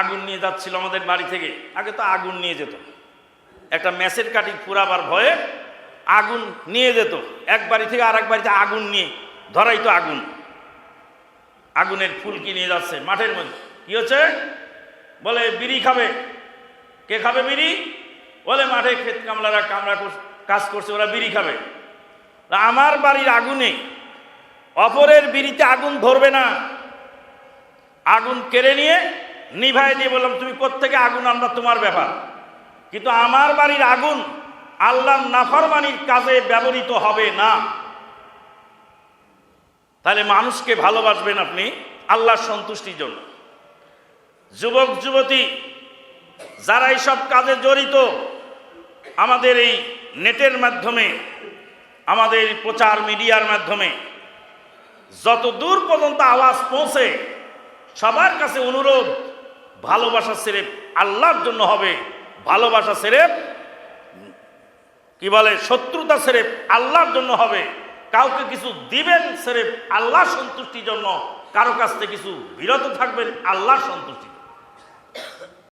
আগুন নিয়ে যাচ্ছিল আমাদের বাড়ি থেকে। আগে তো আগুন নিয়ে যেত। একটা ম্যাচের কাটি পুরাবার ভয়ে আগুন নিয়ে যেত। এক বাড়ি থেকে আর এক বাড়িতে আগুন নিয়ে ধরাই তো আগুন। আগুনের ফুলকি নিয়ে যাচ্ছে? মাঠের মধ্যে। কি হচ্ছে? বলে, বিড়ি খাবে। কে খাবে বিড়ি? বলে, মাঠে ক্ষেত কামলারা কামলা কাজ করছে, ওরা বিড়ি খাবে। আমার বাড়ির আগুনে অপরের বিড়িতে আগুন ধরবে না। আগুন কেড়ে নিয়ে নিভাই দিয়ে বললাম, তুমি কোত্থেকে আগুন, আমরা তোমার ব্যাপার। কিন্তু আমার বাড়ির আগুন আল্লাহ নাফরমানির কাজে ব্যবহৃত হবে না। তাহলে মানুষকে ভালোবাসবেন আপনি আল্লাহর সন্তুষ্টির জন্য। যুবক, যুবতী, যারা এইসব কাজে জড়িত, আমাদের এই নেটের মাধ্যমে, আমাদের প্রচার মিডিয়ার মাধ্যমে যত দূর পর্যন্ত আওয়াজ পৌঁছে, সবার কাছে অনুরোধ ভালোবাসা সেরেফ আল্লাহর জন্য হবে। ভালোবাসা সেরেফ কি বলে? শত্রুতা সেরেফ আল্লাহর জন্য হবে। কাউকে কিছু দিবেন সেরেফ আল্লাহ সন্তুষ্টির জন্য। কারও কাছ থেকে কিছু বিরত থাকবেন, আল্লাহর সন্তুষ্টির জন্য।